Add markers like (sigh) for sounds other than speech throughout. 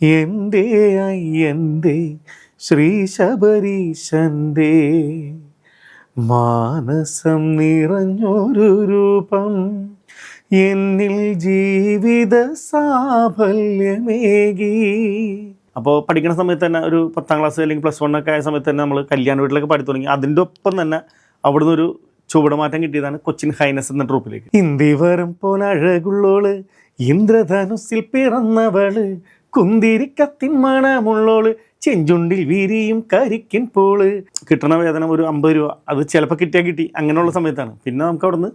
എന്റെ അയ്യന്തേ ശ്രീ ശബരീശന്തേ മാനസം നിറഞ്ഞൊരു രൂപം എന്നിൽ ജീവിത സാഫല്യമേകി. അപ്പോൾ പഠിക്കുന്ന സമയത്ത് തന്നെ ഒരു പത്താം ക്ലാസ് അല്ലെങ്കിൽ പ്ലസ് വൺ ഒക്കെ ആയ സമയത്ത് തന്നെ നമ്മൾ കല്യാണ വീട്ടിലൊക്കെ പഠിത്തു തുടങ്ങി. അതിന്റെ ഒപ്പം തന്നെ അവിടുന്ന് ഒരു ചുവടുമാറ്റം കിട്ടിയതാണ് കൊച്ചിൻ ഹൈനസ് എന്ന ട്രൂപ്പിലേക്ക്. ഇന്ദിവരം പോലെ അഴകുള്ളോൾ ഇന്ദ്രധനുസിൽ പിറന്നവൾ കുന്തിരിക്കത്തിൻ മണമുള്ളോൾ ചെഞ്ചുണ്ടിൽ വീരിയും കരിക്കിൻ പോൾ. കിട്ടണ വേതനം ഒരു അമ്പത് രൂപ. അത് ചിലപ്പോൾ കിട്ടിയാൽ കിട്ടി. അങ്ങനെയുള്ള സമയത്താണ്. പിന്നെ നമുക്ക് അവിടുന്ന്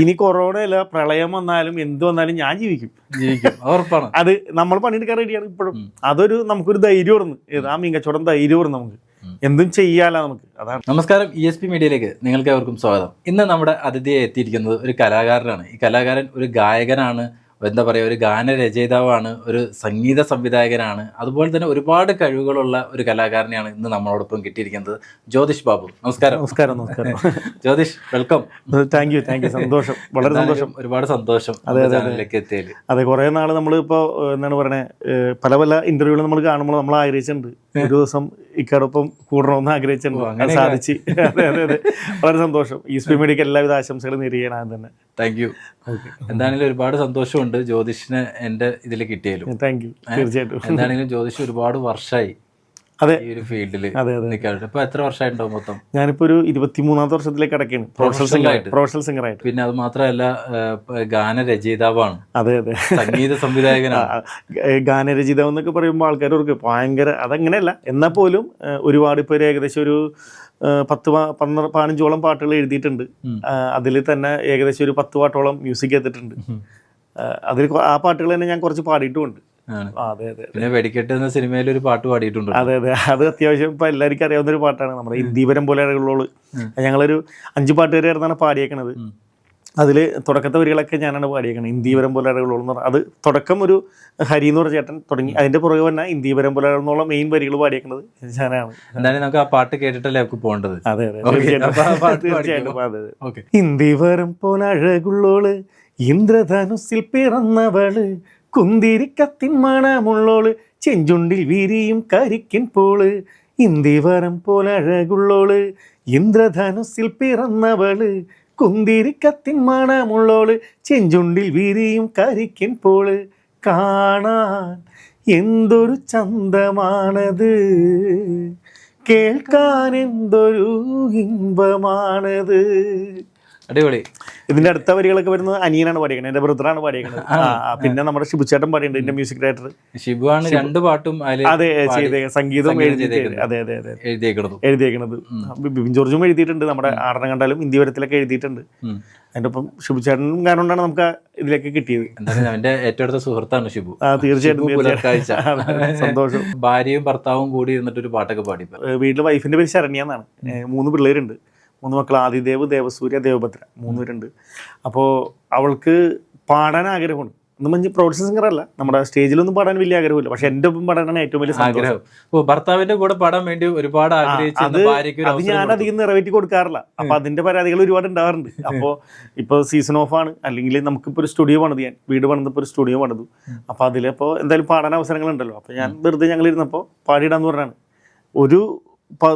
ഇനി കൊറോണ അല്ല പ്രളയം വന്നാലും എന്ത് വന്നാലും ഞാൻ ജീവിക്കും. ജീവിക്കും. അത് ഉറപ്പാണ്. അത് നമ്മൾ പണിയെടുക്കാൻ റെഡിയാണ് ഇപ്പോഴും. അതൊരു നമുക്കൊരു ധൈര്യം ഓർന്ന് ആ മീങ്കച്ചവടം ധൈര്യം ഓർന്ന് നമുക്ക്. എന്തും ചെയ്യാലോ നമുക്ക്. അതാണ്. നമസ്കാരം. ഇ എസ് പി മീഡിയയിലേക്ക് നിങ്ങൾക്ക് അവർക്കും സ്വാഗതം. ഇന്ന് നമ്മുടെ അതിഥിയെ എത്തിയിരിക്കുന്നത് ഒരു കലാകാരനാണ്. ഈ കലാകാരൻ ഒരു ഗായകനാണ്. എന്താ പറയുക ഒരു ഗാനരചയിതാവാണ് ഒരു സംഗീത സംവിധായകനാണ്. അതുപോലെ തന്നെ ഒരുപാട് കഴിവുകളുള്ള ഒരു കലാകാരനെയാണ് ഇന്ന് നമ്മളോടൊപ്പം കിട്ടിയിരിക്കുന്നത് ജ്യോതിഷ് ബാബു. നമസ്കാരം. നമസ്കാരം നമസ്കാരം. (laughs) Jyothish welcome. Thank you thank you സന്തോഷം. വളരെ സന്തോഷം. ഒരുപാട് സന്തോഷം അതെ ചാനലിലേക്ക് എത്തിയതിൽ. അതെ കുറേ നാൾ നമ്മൾ ഇപ്പോൾ എന്താണ് പറയുന്നത് പല പല ഇന്റർവ്യൂകൾ നമ്മൾ കാണുമ്പോൾ നമ്മൾ ആഗ്രഹിച്ചിട്ടുണ്ട്. ഒരു ദിവസം ഇക്കാടൊപ്പം കൂടണമെന്ന് ആഗ്രഹിച്ചിട്ടുണ്ട്. അങ്ങനെ സാധിച്ച്. അതെ അതെ അതെ. വളരെ സന്തോഷം. ഈ സ്പി മീഡിയക്ക് എല്ലാവിധ ആശംസകളും നേരിടുകയാണ് തന്നെ. താങ്ക് യു എന്താണെങ്കിലും ഒരുപാട് സന്തോഷമുണ്ട്. ജ്യോതിഷിന് എന്റെ ഇതിൽ കിട്ടിയാലും. താങ്ക് യു തീർച്ചയായിട്ടും. എന്താണെങ്കിലും ജ്യോതിഷ് ഒരുപാട് വർഷമായി അതെ. ഈ ഒരു ഫീൽഡിൽ. നിൽക്കാറുണ്ട്. ഇപ്പൊ എത്ര വർഷമായിട്ടുണ്ടോ മൊത്തം? ഞാനിപ്പോ ഒരു ഇരുപത്തിമൂന്നാമത്തെ വർഷത്തിലേക്ക് കിടക്കുകയാണ്. പ്രൊഫഷണൽ സിംഗർ ആയിട്ട്. പ്രൊഫഷണൽ സിംഗർ ആയിട്ട്. പിന്നെ അത് മാത്രമല്ല ഗാനരചയിതാവാണ്. അതെ അതെ. സംഗീത സംവിധായകനാണ്. ഗാനരചയിതാവ് എന്നൊക്കെ പറയുമ്പോൾ ആൾക്കാർക്ക് ഭയങ്കര അതങ്ങനെയല്ല. എന്നാൽ പോലും ഒരുപാട് ഇപ്പോൾ ഏകദേശം ഒരു പത്ത് പന്ത്രണ്ട് പതിനഞ്ചോളം പാട്ടുകൾ എഴുതിയിട്ടുണ്ട്. അതിൽ തന്നെ ഏകദേശം ഒരു പത്ത് പാട്ടോളം മ്യൂസിക് ചെയ്തിട്ടുണ്ട് അതിൽ ആ പാട്ടുകൾ തന്നെ ഞാൻ കുറച്ച് പാടിയിട്ടുമുണ്ട്. പിന്നെ വെടിക്കെട്ട് എന്ന സിനിമയിൽ ഒരു പാട്ട് പാടിയിട്ടുണ്ട്. അതെ അതെ. അത് അത്യാവശ്യം ഇപ്പൊ എല്ലാവർക്കും അറിയാവുന്ന ഒരു പാട്ടാണ്. നമ്മുടെ ഇന്ദീപരം പോലെ ഉള്ളോൾ ഞങ്ങളൊരു അഞ്ച് പാട്ട് വരെ ആയിരുന്നാണ് പാടിയേക്കണത്. അതിൽ തുടക്കത്തെ വരികളൊക്കെ ഞാനാണ് പാടിയേക്കുന്നത് ഇന്ദീപരം പോലെ എന്ന് അത് തുടക്കം ഒരു ഹരി എന്ന് പറഞ്ഞ ചേട്ടൻ തുടങ്ങി. അതിന്റെ പുറകെ വന്ന ഇന്ദീപരം പോലെ എന്നുള്ള മെയിൻ വരികൾ പാടിയേക്കുന്നത് ഞാനാണ്. എന്തായാലും നമുക്ക് ആ പാട്ട് കേട്ടിട്ടല്ലേ നമുക്ക് പോകേണ്ടത്? അതെ അതെ. തീർച്ചയായിട്ടും. ഇന്ദീപരം പോലെ അഴകുള്ളോൾ ഇന്ദ്രധനുസിൽ പിറന്നവൾ കുന്തിരിക്കത്തിൻ മണമുള്ളോൾ ചെഞ്ചുണ്ടിൽ വിരിയും കരിക്കിൻ പോൾ ഇന്ദിവരം പോലെ അഴകുള്ളോൾ ഇന്ദ്രധനുസിൽ പിറന്നവൾ കുന്തിരിക്കത്തിൻ മണമുള്ളോൾ ചെഞ്ചുണ്ടിൽ വിരിയും കരിക്കിൻ പോൾ. കാണാൻ എന്തൊരു ചന്തമാണത്. കേൾക്കാൻ എന്തൊരു ഇമ്പമാണത്. അടിപൊളി. ഇതിന്റെ അടുത്ത വരികളൊക്കെ വരുന്നത് അനിയനാണ് പാടിയേക്കുന്നത് എന്റെ ബ്രദറാണ് പാടിയേക്കുന്നത് പിന്നെ നമ്മുടെ ഷിബുച്ചേട്ടൻ പാടിയുണ്ട് എന്റെ മ്യൂസിക് ഡയറക്ടർ ഷിബു. ആണ് രണ്ട് പാട്ടും അതെ ചെയ്തേ സംഗീതം. അതെ അതെ അതെ. എഴുതിയേക്കുന്നത് ബിബിൻ ജോർജും എഴുതിയിട്ടുണ്ട് നമ്മുടെ ആടനം കണ്ടാലും ഇന്ത്യ വരത്തിലൊക്കെ എഴുതിയിട്ടുണ്ട്. അതിന്റെ ഒപ്പം ഷിബുച്ചേട്ടനും കാരണം കൊണ്ടാണ് നമുക്ക് ഇതിലേക്ക് കിട്ടിയത്. എന്തായാലും അവന്റെ ഏറ്റവും അടുത്ത സുഹൃത്താണ് ഷിബു. ആ തീർച്ചയായിട്ടും. (laughs) സന്തോഷം. ഭാര്യയും ഭർത്താവും കൂടി ഇരുന്നിട്ട് ഒരു പാട്ടൊക്കെ പാടി വീട്ടിലെ വീട്ടിൽ വൈഫിന്റെ പേര് ശരണ്യ എന്നാണ്. മൂന്ന് പിള്ളേരുണ്ട്. മൂന്ന് മക്കൾ ആദിദേവ് ദേവസൂര്യ ദേവഭദ്ര മൂന്ന് പേരുണ്ട്. അപ്പോൾ അവൾക്ക് പാടാൻ ആഗ്രഹമുണ്ട്. ഒന്നും മഞ്ഞ് പ്രൊഫഷണൽ സിംഗർ അല്ല. നമ്മുടെ സ്റ്റേജിലൊന്നും പാടാൻ വലിയ ആഗ്രഹമില്ല. പക്ഷെ എന്റെ ഒപ്പം പാടാനാണ് ഏറ്റവും വലിയ ആഗ്രഹം. ഓ ഭർത്താവിന്റെ കൂടെ പാടാൻ വേണ്ടി ഒരുപാട് അത് അത് ഞാൻ. അധികം നിറവേറ്റി കൊടുക്കാറില്ല. അപ്പൊ അതിന്റെ പരാതികൾ ഒരുപാട് ഉണ്ടാവാറുണ്ട്. അപ്പോൾ ഇപ്പോൾ സീസൺ ഓഫ് ആണ്. അല്ലെങ്കിൽ നമുക്കിപ്പോൾ ഒരു സ്റ്റുഡിയോ പണിത് ഞാൻ. വീട് പണിതപ്പോൾ ഒരു സ്റ്റുഡിയോ പണിതു. അപ്പോൾ അതിലിപ്പോൾ എന്തായാലും പാടാൻ അവസരങ്ങൾ ഉണ്ടല്ലോ അപ്പോൾ ഞാൻ വെറുതെ ഞങ്ങൾ ഇരുന്നപ്പോൾ പാടിയിടാന്ന് പറഞ്ഞാണ്. ഒരു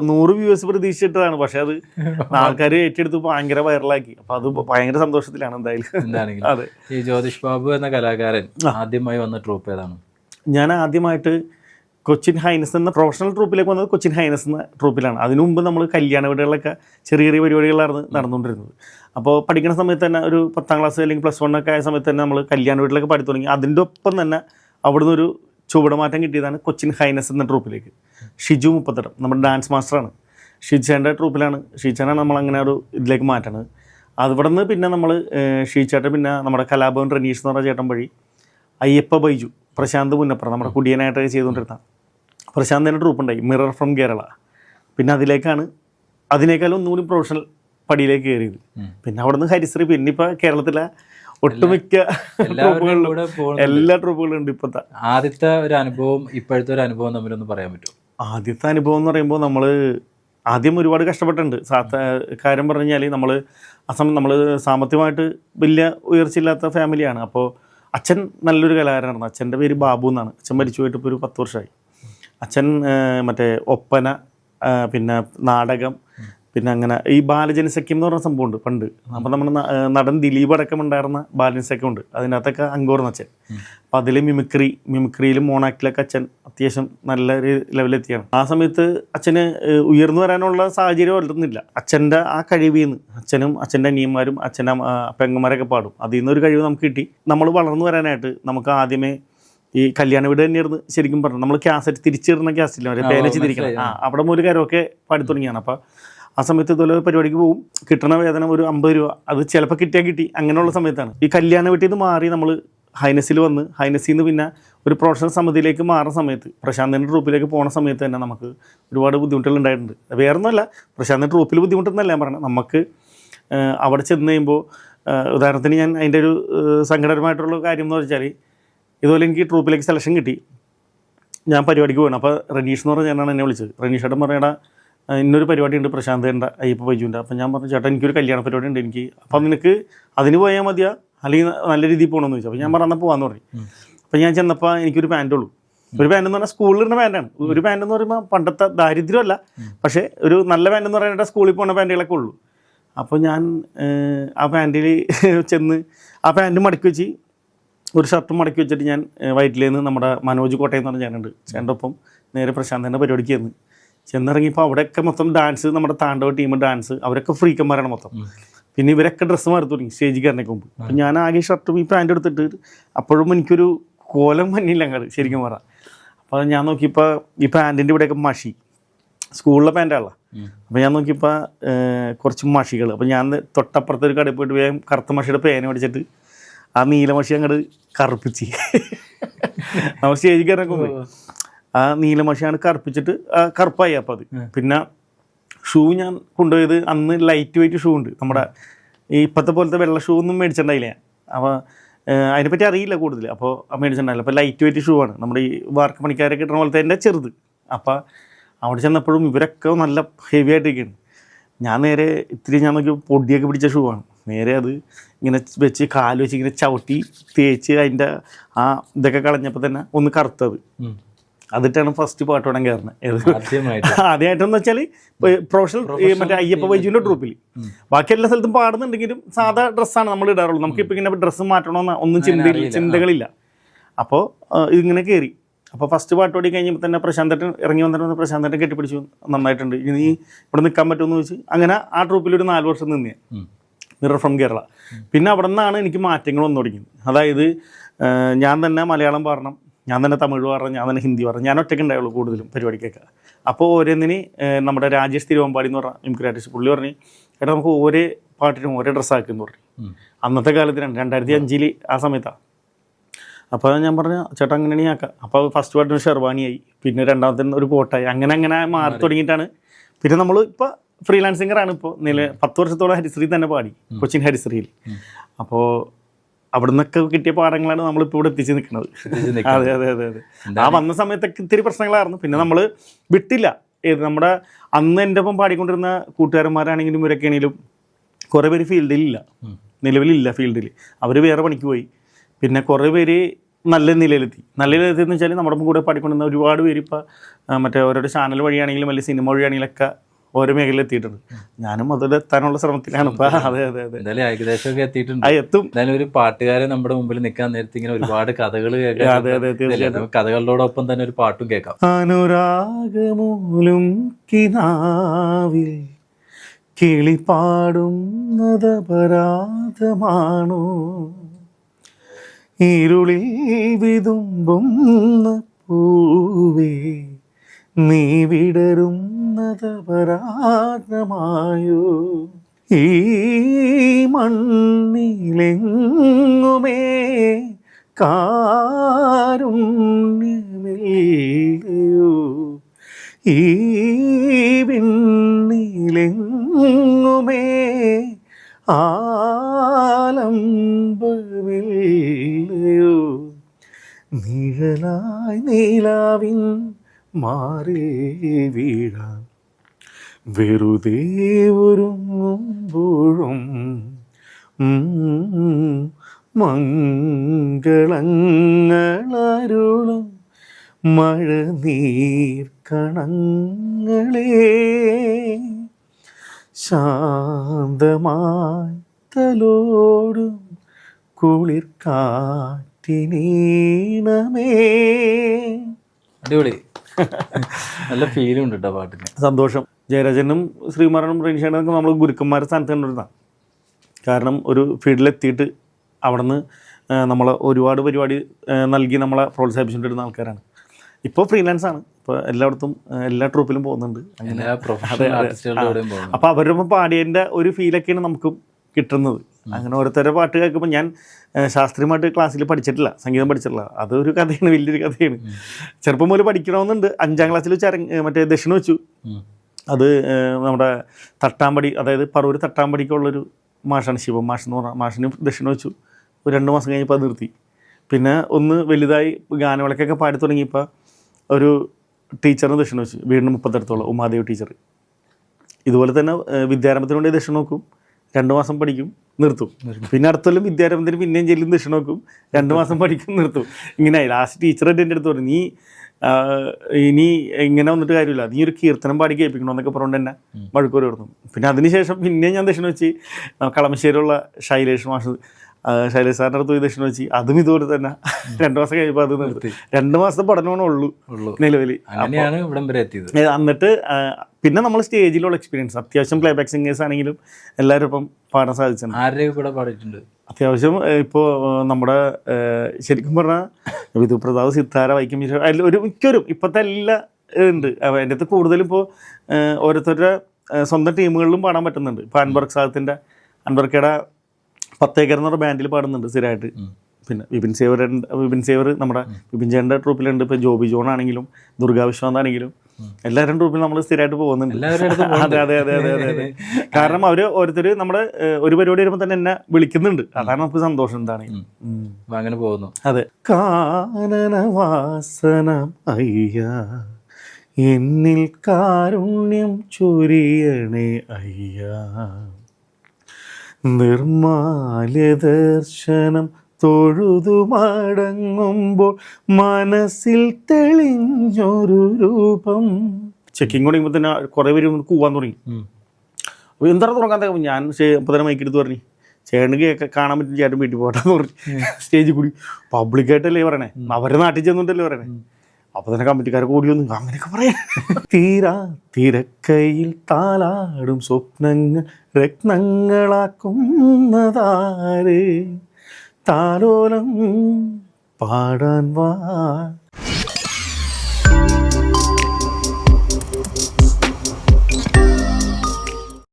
നൂറ് വ്യൂവേഴ്സ് പ്രതീക്ഷിച്ചിട്ടതാണ്. പക്ഷെ അത് (laughs) ആൾക്കാർ ഏറ്റെടുത്ത് ഭയങ്കര വൈറലാക്കി. അപ്പൊ അത് ഭയങ്കര സന്തോഷത്തിലാണ് എന്തായാലും. (laughs) അതെ. ഈ ജ്യോതിഷ് ബാബു എന്ന കലാകാരൻ ആദ്യമായി വന്ന ട്രൂപ്പ് ഏതാണ്? ഞാൻ ആദ്യമായിട്ട് കൊച്ചിൻ ഹൈനസ് എന്ന പ്രൊഫഷണൽ ട്രൂപ്പിലേക്ക് വന്നത് കൊച്ചിൻ ഹൈനസ് എന്ന ട്രൂപ്പിലാണ് അതിനു മുമ്പ് നമ്മൾ കല്യാണ വീടുകളിലൊക്കെ ചെറിയ ചെറിയ പരിപാടികളായിരുന്നു നടന്നുകൊണ്ടിരുന്നത്. അപ്പോൾ പഠിക്കുന്ന സമയത്ത് തന്നെ ഒരു പത്താം ക്ലാസ് അല്ലെങ്കിൽ പ്ലസ് വൺ ഒക്കെ ആയ സമയത്ത് തന്നെ നമ്മൾ കല്യാണ വീട്ടിലൊക്കെ പഠിത്തു തുടങ്ങി. അതിന്റെ ഒപ്പം തന്നെ അവിടുന്ന് ഒരു ചുവടുമാറ്റം കിട്ടിയതാണ് കൊച്ചിൻ ഹൈനസ് എന്ന ട്രൂപ്പിലേക്ക്. ഷിജു മുപ്പത്തെട്ട് നമ്മുടെ ഡാൻസ് മാസ്റ്ററാണ്. ഷീച്ചേന്റെ ട്രൂപ്പിലാണ്. ഷീച്ചേനാണ് നമ്മൾ അങ്ങനെ ഒരു ഇതിലേക്ക് മാറ്റണത്. അവിടെ നിന്ന് പിന്നെ നമ്മൾ ഷീച്ചേട്ടൻ പിന്നെ നമ്മുടെ കലാഭവൻ റനീഷ് എന്ന് പറഞ്ഞ ചേട്ടൻ വഴി അയ്യപ്പ ബൈജു പ്രശാന്ത് മുന്നപ്പുറം നമ്മുടെ കുടിയനായിട്ടൊക്കെ ചെയ്തുകൊണ്ടിരുന്ന പ്രശാന്തിന്റെ ട്രൂപ്പ് ഉണ്ടായി മിറർ ഫ്രം കേരള. പിന്നെ അതിലേക്കാണ് അതിനേക്കാളും ഒന്നുകൂടി പ്രൊഫഷണൽ പടിയിലേക്ക് കയറിയത്. പിന്നെ അവിടെ നിന്ന് ഹരിശ്രീ പിന്നെ ഇപ്പോൾ കേരളത്തിലെ ഒട്ടുമിക്ക ട്രൂപ്പുകളിലും എല്ലാ ട്രൂപ്പുകളും ഉണ്ട് ഇപ്പോഴത്തെ ആദ്യത്തെ ഒരു അനുഭവം ഇപ്പോഴത്തെ ഒരു അനുഭവം തമ്മിലൊന്ന് പറയാൻ പറ്റുമോ? ആദ്യത്തെ അനുഭവം എന്ന് പറയുമ്പോൾ നമ്മൾ ആദ്യം ഒരുപാട് കഷ്ടപ്പെട്ടിട്ടുണ്ട്. കാര്യം പറഞ്ഞു കഴിഞ്ഞാൽ നമ്മൾ സമയം നമ്മൾ സാമ്പത്തികമായിട്ട് വലിയ ഉയർച്ചയില്ലാത്ത ഫാമിലിയാണ്. അപ്പോൾ അച്ഛൻ നല്ലൊരു കലാകാരനായിരുന്നു. അച്ഛന്റെ പേര് ബാബു എന്നാണ്. അച്ഛൻ മരിച്ചു പോയിട്ട് ഇപ്പോൾ ഒരു പത്ത് വർഷമായി. അച്ഛൻ മറ്റേ ഒപ്പന പിന്നെ നാടകം പിന്നെ അങ്ങനെ ഈ ബാലജനസഖ്യം എന്ന് പറഞ്ഞ സംഭവമുണ്ട് പണ്ട്. അപ്പം നമ്മുടെ നടൻ ദിലീപ് അടക്കം ഉണ്ടായിരുന്ന ബാലജനസഖ്യം ഉണ്ട്. അതിനകത്തൊക്കെ അങ്കോർന്ന് അച്ഛൻ. അപ്പം അതിൽ മിമിക്രി മിമിക്രിയിലും മോണാക്റ്റിലൊക്കെ അച്ഛൻ അത്യാവശ്യം നല്ല ഒരു ലെവലെത്തിയാണ് ആ സമയത്ത് അച്ഛന് ഉയർന്നു വരാനുള്ള സാഹചര്യം വരുന്നില്ല അച്ഛന്റെ ആ കഴിവിൽ നിന്ന് അച്ഛനും അച്ഛന്റെ അനിയന്മാരും അച്ഛന്റെ പെങ്ങന്മാരൊക്കെ പാടും. അതിൽ നിന്നൊരു കഴിവ് നമുക്ക് കിട്ടി. നമ്മൾ വളർന്നു വരാനായിട്ട് നമുക്ക് ആദ്യമേ ഈ കല്യാണ വീട് തന്നെയായിരുന്നു ശരിക്കും പറഞ്ഞു നമ്മൾ ക്യാസറ്റ് തിരിച്ചിടുന്ന ക്യാസറ്റില്ല അവരെ പേരച്ച് തിരിക്കണം ആ. അവിടെ ഒരു കാര്യമൊക്കെ പാടി തുടങ്ങിയാണ്. അപ്പോൾ ആ സമയത്ത് ഇതുപോലെ പരിപാടിക്ക് പോകും കിട്ടണ വേതനം ഒരു അമ്പത് രൂപ. അത് ചിലപ്പോൾ കിട്ടിയാൽ കിട്ടി. അങ്ങനെയുള്ള സമയത്താണ്. ഈ കല്യാണ വീട്ടിൽ നിന്ന് മാറി നമ്മൾ ഹൈനസിൽ വന്ന് ഹൈനസിൽ നിന്ന് പിന്നെ ഒരു പ്രൊഫഷണൽ സമിതിയിലേക്ക് മാറുന്ന സമയത്ത് പ്രശാന്തിന്റെ ട്രൂപ്പിലേക്ക് പോണ സമയത്ത് തന്നെ നമുക്ക് ഒരുപാട് ബുദ്ധിമുട്ടുകൾ ഉണ്ടായിട്ടുണ്ട്. വേറെ ഒന്നുമല്ല പ്രശാന്തിന്റെ ട്രൂപ്പിൽ ബുദ്ധിമുട്ടെന്നല്ല ഞാൻ പറഞ്ഞത്. നമുക്ക് അവിടെ ചെന്ന് കഴിയുമ്പോൾ ഉദാഹരണത്തിന് ഞാൻ അതിന്റെ ഒരു സങ്കടപരമായിട്ടുള്ള കാര്യം എന്ന് വെച്ചാൽ ഇതുപോലെ എനിക്ക് ട്രൂപ്പിലേക്ക് സെലക്ഷൻ കിട്ടി. ഞാൻ പരിപാടിക്ക് പോകണം അപ്പോൾ റനീഷ് എന്ന് പറഞ്ഞ ഞാനാണ് എന്നെ വിളിച്ചത്. റനീഷ് ചേട്ടൻ പറയടാ "ആ, ഇന്നൊരു പരിപാടി ഉണ്ട് പ്രശാന്തേന്റെ അയ്യപ്പ ബൈജുവിന്റെ. അപ്പം ഞാൻ പറഞ്ഞു ചേട്ടാ എനിക്കൊരു കല്യാണ പരിപാടി ഉണ്ട് എനിക്ക്. അപ്പം നിനക്ക് അതിന് പോയാൽ മതിയാ? അല്ലെങ്കിൽ നല്ല രീതിയിൽ പോകണമെന്ന് ചോദിച്ചു. അപ്പോൾ ഞാൻ പറഞ്ഞാൽ പോകാമെന്ന് പറഞ്ഞു. അപ്പം ഞാൻ ചെന്നപ്പോൾ എനിക്കൊരു പാന്റ് ഉള്ളൂ ഒരു പാന്റ് എന്ന് പറഞ്ഞാൽ സ്കൂളിൽ ഇടുന്ന പാന്റാണ് ഒരു പാന്റ് എന്ന് പറയുമ്പോൾ പണ്ടത്തെ ദാരിദ്ര്യമല്ല. പക്ഷേ ഒരു നല്ല പാന്റ് എന്ന് പറയുന്നത് സ്കൂളിൽ പോകുന്ന പാന്റുകളൊക്കെ ഉള്ളൂ. അപ്പോൾ ഞാൻ ആ പാന്റിൽ (laughs) ചെന്ന് ആ പാന്റ് മടക്കി വെച്ച് ഒരു ഷർട്ട് മടക്കി വെച്ചിട്ട് ഞാൻ വയറ്റിലേന്ന് നമ്മുടെ മനോജ് കോട്ടയം എന്ന് പറഞ്ഞ ഞാനുണ്ട് ചേട്ടന്റെ ഒപ്പം നേരെ പ്രശാന്തന്റെ പരിപാടിക്ക് ചെന്ന്. ചെന്നിറങ്ങിയപ്പോൾ അവിടെയൊക്കെ മൊത്തം ഡാൻസ് നമ്മുടെ താണ്ടവ ടീം ഡാൻസ് അവരൊക്കെ ഫ്രീക്കന്മാരാണ് മൊത്തം. പിന്നെ ഇവരൊക്കെ ഡ്രസ്സ് മാറി തുടങ്ങി സ്റ്റേജിൽ കയറിനേക്ക് മുമ്പ് അപ്പം ഞാൻ ആകെ ഷർട്ടും ഈ പാന്റും എടുത്തിട്ട് അപ്പോഴും എനിക്കൊരു കോലം മഞ്ഞില്ല അങ്ങോട്ട് ശരിക്കും പറ അപ്പോൾ ഞാൻ നോക്കിയപ്പോൾ ഈ പാന്റിന്റെ ഇവിടെയൊക്കെ മഷി. സ്കൂളിലെ പാന്റാണല്ലോ അപ്പോൾ ഞാൻ നോക്കിയപ്പോൾ കുറച്ച് മഷികൾ അപ്പോൾ ഞാൻ തൊട്ടപ്പുറത്തെ ഒരു കടയിൽ പോയിട്ട് വേഗം കറുത്ത മഷിയുടെ പേന മേടിച്ചിട്ട് ആ നീല മഷി അങ്ങോട്ട് കറുപ്പിച്ച്. നമ്മൾ സ്റ്റേജിൽ കയറിനൊക്കെ ആ നീലമഷിയാണ് കറുപ്പിച്ചിട്ട് കറുപ്പായി അപ്പം അത്. പിന്നെ ഷൂ ഞാൻ കൊണ്ടുപോയത് അന്ന് ലൈറ്റ് വെയിറ്റ് ഷൂ ഉണ്ട്. നമ്മുടെ ഈ ഇപ്പോഴത്തെ പോലത്തെ വെള്ള ഷൂ ഒന്നും മേടിച്ചിട്ടുണ്ടായില്ല. അപ്പോൾ അതിനെപ്പറ്റി അറിയില്ല കൂടുതൽ. അപ്പോൾ മേടിച്ചിട്ടുണ്ടായില്ല. അപ്പോൾ ലൈറ്റ് വെയിറ്റ് ഷൂ ആണ്. നമ്മുടെ ഈ വാർക്ക് പണിക്കാരൊക്കെ കിട്ടുന്ന പോലത്തെ എന്റെ ചെറുത്. അപ്പോൾ അവിടെ ചെന്നപ്പോഴും ഇവരൊക്കെ നല്ല ഹെവി ആയിട്ടൊക്കെയാണ് ഞാൻ നേരെ ഇത്തിരി ഞാൻ നോക്കി പൊടിയൊക്കെ പിടിച്ച ഷൂ ആണ്. നേരെ അത് ഇങ്ങനെ വെച്ച് കാൽ വെച്ച് ഇങ്ങനെ ചവിട്ടി തേച്ച് അതിന്റെ ആ ഇതൊക്കെ കളഞ്ഞപ്പോൾ തന്നെ ഒന്ന് കറുത്തത്. അതിട്ടാണ് ഫസ്റ്റ് പാട്ട് പാടാൻ കയറുന്നത് ആദ്യമായിട്ട്. (laughs) ആദ്യമായിട്ടെന്ന് വെച്ചാൽ പ്രൊഫഷണൽ മറ്റേ അയ്യപ്പ വൈജുവിന്റെ ട്രൂപ്പിൽ ബാക്കി എല്ലാ സ്ഥലത്തും പാടുന്നുണ്ടെങ്കിലും സാധാ ഡ്രസ്സാണ് നമ്മൾ ഇടാറുള്ളൂ. നമുക്ക് ഇപ്പം ഇങ്ങനെ ഡ്രസ്സ് മാറ്റണമെന്ന് ഒന്നും ചിന്തയില്ല ചിന്തകളില്ല. അപ്പോൾ ഇതിങ്ങനെ കയറി അപ്പോൾ ഫസ്റ്റ് പാട്ട് ഓടി കഴിഞ്ഞപ്പോൾ തന്നെ പ്രശാന്തട്ടൻ ഇറങ്ങി വന്നിട്ട് പ്രശാന്തട്ടൻ കെട്ടിപ്പിടിച്ചു. നന്നായിട്ടുണ്ട്. ഇനി ഇവിടെ നിൽക്കാൻ പറ്റുമെന്ന് ചോദിച്ചു അങ്ങനെ ആ ട്രൂപ്പിൽ ഒരു നാല് വർഷം നിന്നേ. മിറർ ഫ്രം കേരള പിന്നെ അവിടെ നിന്നാണ് എനിക്ക് മാറ്റങ്ങൾ വന്നു തുടങ്ങിയത് അതായത് ഞാൻ തന്നെ മലയാളം പാടണം. ഞാൻ തന്നെ തമിഴ് പറഞ്ഞു ഞാൻ തന്നെ ഹിന്ദി പറഞ്ഞു ഞാൻ ഒറ്റയ്ക്ക് ഉണ്ടായുള്ളൂ കൂടുതലും പരിപാടിക്കൊക്കെ. അപ്പോൾ ഓരോന്നിന് നമ്മുടെ രാജേഷ് തിരുവമ്പാടി എന്ന് പറഞ്ഞ മിമിക്രി ആർട്ടിസ്റ്റ് പുള്ളി പറഞ്ഞു എടാ നമുക്ക് ഓരോ പാട്ടിനും ഓരോ ഡ്രസ്സാക്കുമെന്ന് പറഞ്ഞു. ഉം. അന്നത്തെ കാലത്തിനാണ് രണ്ടായിരത്തി അഞ്ചിൽ ആ സമയത്താണ് അപ്പോൾ ഞാൻ പറഞ്ഞു ചേട്ടാ അങ്ങനെ ആക്കാം. അപ്പോൾ ഫസ്റ്റ് പാട്ടിന് ഷെർവാണിയായി പിന്നെ രണ്ടാമത്തെ ഒരു കോട്ടായി അങ്ങനെ അങ്ങനെ മാറി തുടങ്ങിയിട്ടാണ്. പിന്നെ നമ്മൾ ഇപ്പോൾ ഫ്രീലാൻസിംഗറാണ് ഇപ്പോൾ നില പത്ത് വർഷത്തോളം ഹരിശ്രീ തന്നെ പാടി കൊച്ചിൻ ഹരിശ്രീയിൽ അപ്പോൾ അവിടെ നിന്നൊക്കെ കിട്ടിയ പാഠങ്ങളാണ് നമ്മളിപ്പോൾ ഇവിടെ എത്തിച്ച് നിൽക്കുന്നത്. അതെ അതെ അതെ അതെ. ആ വന്ന സമയത്തൊക്കെ ഇത്തിരി പ്രശ്നങ്ങളായിരുന്നു. പിന്നെ നമ്മൾ വിട്ടില്ല. ഏത് നമ്മുടെ അന്ന് എന്റെ ഒപ്പം പാടിക്കൊണ്ടിരുന്ന കൂട്ടുകാരന്മാരാണെങ്കിലും ഇവരൊക്കെ ആണെങ്കിലും കുറേ പേര് ഫീൽഡിലില്ല നിലവിലില്ല ഫീൽഡിൽ. അവർ വേറെ പണിക്ക് പോയി. പിന്നെ കുറേ പേര് നല്ല നിലയിലെത്തി. നല്ല നിലയിലെത്തി എന്ന് വെച്ചാൽ നമ്മുടെ കൂടെ പാടിക്കൊണ്ടിരുന്ന ഒരുപാട് പേര് ഇപ്പോൾ മറ്റേ ഓരോരോ ചാനൽ വഴിയാണെങ്കിലും അല്ലെങ്കിൽ സിനിമ വഴിയാണെങ്കിലൊക്കെ ഓരോ മേഖലയിൽ എത്തിയിട്ടുണ്ട്. ഞാനും അതിൽ എത്താനുള്ള ശ്രമത്തിലാണ്. ഇപ്പൊ അതെ അതെ അതെ. എന്തായാലും ഏകദേശമൊക്കെ എത്തിയിട്ടുണ്ട്. എത്തും. എന്തായാലും ഒരു പാട്ടുകാരെ നമ്മുടെ മുമ്പിൽ നിൽക്കാൻ നേരത്തെ ഇങ്ങനെ ഒരുപാട് കഥകൾ കേൾക്കാം കഥകളോടൊപ്പം തന്നെ ഒരു പാട്ടും കേൾക്കാം. അനുരാഗമൂലും കിനാവിൽ കിളിപ്പാടുന്നതപരാധമാണോ ഇരുളിൽ വിതുമ്പുന്ന പൂവേ നീ വിടരുന്നതപരാധമായോ ഈ മണ്ണിലെങ്ങുമേ കാരുണ്യമില്ലയോ? ഈ വിണ്ണിലെങ്ങുമേ ആലംബമില്ലയോ നിഴലായി നീലാവിൻ മാറി വീഴാൻ വെറുതെ ഒരുങ്ങുമ്പോഴും മംഗളങ്ങളരുളും മഴ നീർക്കണങ്ങളേ ശാന്തമായി തലോടും കുളിർക്കാറ്റിനീണമേ അടിപൊളി. നല്ല ഫീലും ഉണ്ട് കേട്ടോ പാട്ടിന്. സന്തോഷം. ജയരാജനും ശ്രീകുമാരനും റെനിഷാനൊക്കെ നമ്മൾ ഗുരുക്കന്മാരെ സ്ഥാനത്ത് കണ്ടിരുന്നതാണ് കാരണം ഒരു ഫീൽഡിലെത്തിയിട്ട് അവിടെ നിന്ന് നമ്മൾ ഒരുപാട് പരിപാടി നൽകി നമ്മളെ പ്രോത്സാഹിപ്പിച്ചുകൊണ്ടിരുന്ന ആൾക്കാരാണ്. ഇപ്പോൾ ഫ്രീലാൻസ് ആണ്. ഇപ്പോൾ എല്ലായിടത്തും എല്ലാ ട്രൂപ്പിലും പോകുന്നുണ്ട്. അങ്ങനെ അപ്പോൾ അവരുടെ പാടിയതിന്റെ ഒരു ഫീലൊക്കെയാണ് നമുക്കും കിട്ടുന്നത്. അങ്ങനെ ഓരോരുത്തരുടെ പാട്ട് കേൾക്കുമ്പോൾ ഞാൻ ശാസ്ത്രീയമായിട്ട് ക്ലാസ്സിൽ പഠിച്ചിട്ടില്ല സംഗീതം പഠിച്ചിട്ടില്ല. അതൊരു കഥയാണ് വലിയൊരു കഥയാണ്. ചെറുപ്പം മുതൽ പഠിക്കണമെന്നുണ്ട്. അഞ്ചാം ക്ലാസ്സിൽ വെച്ച് അരങ്ങ് മറ്റേ ദക്ഷിണ വെച്ചു. അത് നമ്മുടെ തട്ടാമ്പടി അതായത് പറവൂർ തട്ടാമ്പടിക്കുള്ളൊരു മാഷാണ് ശിവം മാഷ് എന്ന് പറഞ്ഞാൽ മാഷിന് ദക്ഷിണ വെച്ചു. ഒരു രണ്ട് മാസം കഴിഞ്ഞപ്പോൾ അത് നിർത്തി. പിന്നെ ഒന്ന് വലുതായി ഗാനവിളക്കൊക്കെ പാടി തുടങ്ങിയപ്പോൾ ഒരു ടീച്ചറിന് ദക്ഷിണ വെച്ചു. വീടിന് മുപ്പത്തടുത്തോളം ഉമാദേവ് ടീച്ചർ ഇതുപോലെ തന്നെ വിദ്യാരംഭത്തിനുവേണ്ടി വിദ്യാരംഭത്തിന് ദക്ഷിണ നോക്കും. രണ്ട് മാസം പഠിക്കും നിർത്തും. പിന്നെ അടുത്തൊല്ലം വിദ്യാരംഭത്തിന് പിന്നെയും ചെല്ലും ദക്ഷിണ നോക്കും രണ്ട് മാസം പഠിക്കും നിർത്തും. ഇങ്ങനെ ലാസ്റ്റ് ടീച്ചർ എന്റെ അടുത്ത് പറഞ്ഞു നീ ഇനി ഇങ്ങനെ വന്നിട്ട് കാര്യമില്ല. നീ ഒരു കീർത്തനം പാടി കേൾപ്പിക്കണം എന്നൊക്കെ പറഞ്ഞുകൊണ്ട് തന്നെ വഴുക്കൂർ കൊടുത്തു. പിന്നെ അതിനുശേഷം പിന്നെ ഞാൻ ദക്ഷിണ വെച്ച് കളമശ്ശേരിയുള്ള ശൈലേഷ് മാഷ് ശൈലേഷ് സാറിന്റെ അടുത്ത് പോയി ദക്ഷിണ വെച്ച്. അതും ഇതുപോലെ തന്നെ. രണ്ട് മാസം കഴിയുമ്പോൾ അത് നിർത്തി. രണ്ട് മാസത്തെ പഠനമാണ് ഉള്ളൂ ഉള്ളൂ. നിലവിൽ അന്നിട്ട് എന്നിട്ട് പിന്നെ നമ്മൾ സ്റ്റേജിലുള്ള എക്സ്പീരിയൻസ് അത്യാവശ്യം പ്ലേബാക്ക് സിംഗേഴ്സ് ആണെങ്കിലും എല്ലാവരും ഇപ്പം പാടാൻ സാധിച്ചിട്ടുണ്ട് ആരുടെയൊക്കെ കൂടെ പാടിയിട്ടുണ്ട്? അത്യാവശ്യം ഇപ്പോൾ നമ്മുടെ ശരിക്കും പറഞ്ഞാൽ വിധുപ്രതാപ് സിത്താര വൈക്കം മിശ്ര അതിൽ ഒരു മിക്കവരും ഇപ്പോഴത്തെ എല്ലാ ഉണ്ട്. എന്റെ അടുത്ത് കൂടുതലും ഇപ്പോൾ ഓരോരുത്തരുടെ സ്വന്തം ടീമുകളിലും പാടാൻ പറ്റുന്നുണ്ട്. ഇപ്പോൾ അൻബർ സാദത്തിന്റെ അൻബർക്കയുടെ പത്തേക്കർ എന്ന് പറഞ്ഞ ബാൻഡിൽ പാടുന്നുണ്ട് സ്ഥിരമായിട്ട്. പിന്നെ വിപിൻ സേവർ. വിപിൻ സേവർ നമ്മുടെ വിപിൻ ചേട്ടന്റെ ട്രൂപ്പിലുണ്ട്. ഇപ്പോൾ ജോബി ജോൺ ആണെങ്കിലും ദുർഗാ വിശ്വനാഥ് ആണെങ്കിലും എല്ലാവരും ട്രൂപ്പിൽ നമ്മൾ സ്ഥിരമായിട്ട് പോകുന്നുണ്ട്. അതെ അതെ അതെ അതെ അതെ കാരണം അവർ ഓരോരുത്തർ നമ്മുടെ ഒരു പരിപാടി വരുമ്പോൾ തന്നെ എന്നെ വിളിക്കുന്നുണ്ട്. അതാണ് നമുക്ക് സന്തോഷം എന്താണ്. അങ്ങനെ പോകുന്നു. അതെ. കാനനവാസനം അയ്യ എന്നിൽ കാരുണ്യം ചൊരിയണേ അയ്യ. നിർമാല്യ ദർശനം തൊഴുതു മടങ്ങുമ്പോൾ മനസ്സിൽ തെളിഞ്ഞൊരു രൂപം. ചെക്കിങ് തുടങ്ങുമ്പോൾ തന്നെ കുറേ പേര് കൂവാൻ തുടങ്ങി. അപ്പോൾ എന്താണ് തുടങ്ങാൻ തയ്യാ ഞാൻ അപ്പോൾ തന്നെ മൈക്കെടുത്ത് പറഞ്ഞു. ചേട്ടന് കേൾക്ക കാണാൻ പറ്റും ചേട്ടൻ വീട്ടിൽ പോകട്ടെന്ന് പറഞ്ഞു. സ്റ്റേജിൽ കൂടി. പബ്ലിക്കായിട്ടല്ലേ പറയണേ? അവരെ നാട്ടിൽ ചെന്നിട്ടല്ലേ പറയണേ? അപ്പോൾ തന്നെ കമ്മിറ്റിക്കാരെ കൂടി വന്നു അങ്ങനെയൊക്കെ പറയാം തീരാ തിരക്കയിൽ താലാടും സ്വപ്നങ്ങൾ രത്നങ്ങളാക്കുന്നതാര്? താലോലം പാടാൻ വാ.